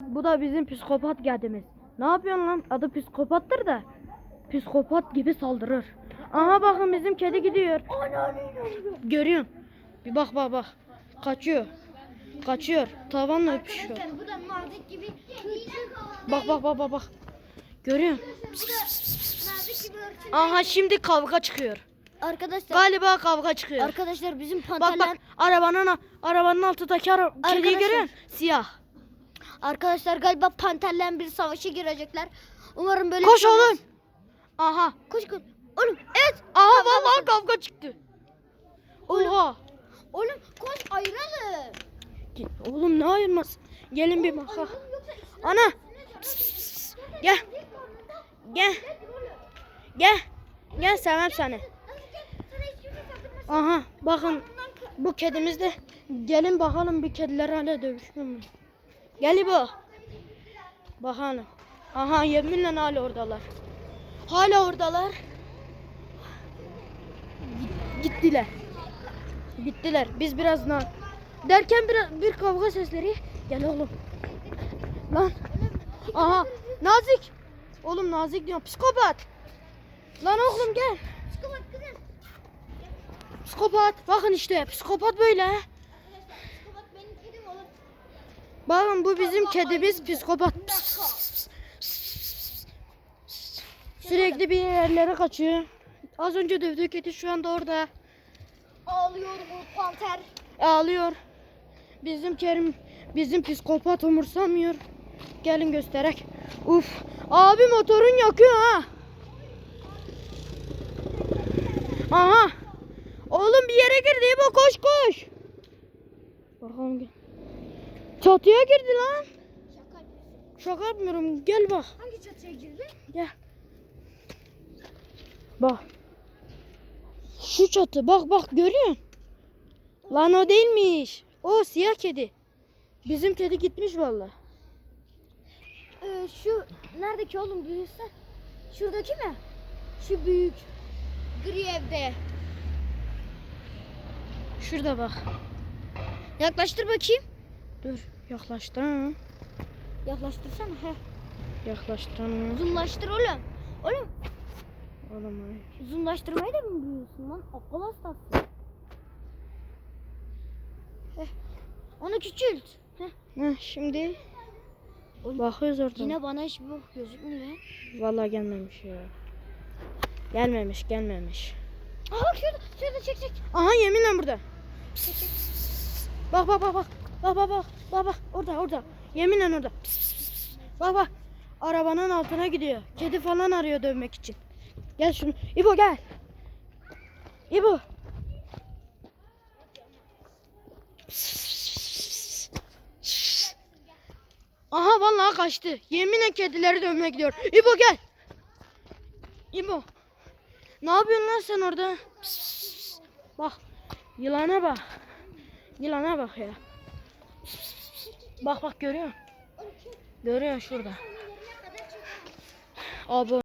Bu da bizim psikopat kedimiz. Ne yapıyorsun lan? Adı psikopattır da. Psikopat gibi saldırır. Aha bakın bizim kedi gidiyor. Görüyorsun. Bir bak bak bak. Kaçıyor. Kaçıyor. Tavanla öpüşüyor. Arkadaşlar bu da nazik gibi Bak bak bak bak bak. Görüyorsun. Aha şimdi kavga çıkıyor. Arkadaşlar Galiba kavga çıkıyor. arkadaşlar bizim Bak panterler bak arabanın arabanın altındaki ara kediyi Arkadaşlar- görüyorsun? Siyah. Arkadaşlar galiba panterle bir savaşa girecekler. Umarım böyle Koş bir şey oğlum. Aha. Koş koş. Oğlum evet. Aha Kavga vallahi kavga çıktı. Oha. Oğlum koş ayıralım. Oğlum ne ayırmaz? Gelin bir bak. Yoksa Ana. Pıs, pıs, pıs. Gel. Gel. Gel. Gel sevmem seni. Aha bakın bu kedimiz de gelin bakalım bir kediler hala dövüşüyor mu? Gel bu. Bakalım. Aha yeminle hala oradalar. Hala oradalar. Git- Gittiler. Gittiler. Biz birazdan derken bir, bir kavga sesleri. Gel oğlum. Lan. Aha. Nazik. Oğlum nazik diyorum. Psikopat. Lan oğlum gel. Psikopat kızım. Psikopat. Bakın işte psikopat böyle. Psikopat benim kedim oğlum. Bakın bu bizim kedimiz psikopat. Pıs, pıs, pıs, pıs, pıs. Sürekli bir yerlere kaçıyor. Az önce dövdüğü kedi şu anda orada. Ağlıyor bu panter. Ağlıyor. Bizim Kerim, bizim psikopat umursamıyor. Gelin gösterek. Uf. Abi motorun yakıyor ha. Aha. Oğlum bir yere girdi. İbo koş koş. Bakalım gel. Çatıya girdi lan. Şaka. Şaka yapmıyorum. Gel bak. Hangi çatıya girdi? Gel. Bak. Şu çatı. Bak bak görüyorsun. Lan o değilmiş. O siyah kedi. Bizim kedi gitmiş valla. Ee, şu neredeki oğlum büyüse? Şuradaki mi? Şu büyük. Gri evde. Şurada bak. Yaklaştır bakayım. Dur. Yaklaştır. Yaklaştırsana. He. Yaklaştır. Zoomlaştır oğlum. Oğlum Oğlum hayır. zoomlaştırmayı da mı biliyorsun lan? Akıl hastası. Heh. Onu küçült. Heh. Heh, şimdi bakıyoruz orada. Yine bana hiç bu gözükmüyor. Vallahi gelmemiş ya. Gelmemiş, gelmemiş. Aa bak şurada. Şurada çek çek. Aha yeminle burada. Çek çek. Bak bak bak bak. Bak bak bak. Bak bak orada orada. Yeminle orada. Pıs, pıs, pıs, pıs. Bak bak. Arabanın altına gidiyor. Kedi falan arıyor dövmek için. Gel şunu. İbo gel. İbo. Aha vallahi kaçtı. Yeminle kedileri dövmek gidiyor. İbo gel. İbo. Ne yapıyorsun lan sen orada? Pıs, pıs, pıs. Bak. Yılana bak. Yılana bak ya. Bak bak görüyor musun? Görüyor musun şurada. Abi